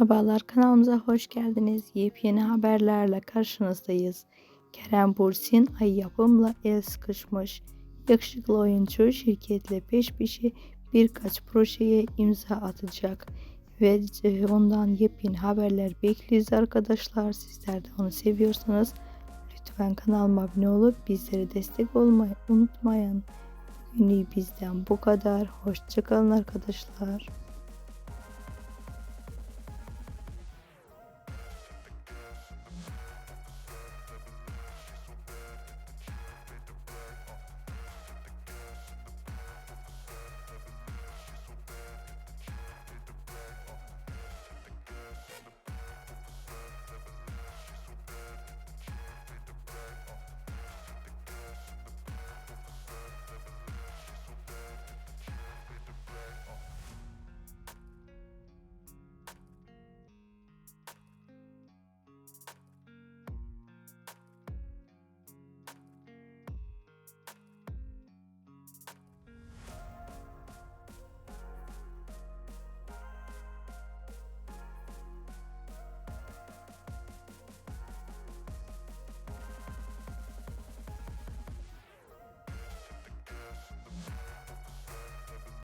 Merhabalar kanalımıza hoş geldiniz. Yepyeni haberlerle karşınızdayız. Kerem Bursin ay yapımla el sıkışmış. Yakışıklı oyuncu şirketle peş peşe birkaç projeye imza atacak. Ve ondan yepyeni haberler bekliyoruz arkadaşlar. Sizler de onu seviyorsanız lütfen kanalıma abone olup bizlere destek olmayı unutmayın. Bugünlük bizden bu kadar. Hoşçakalın arkadaşlar.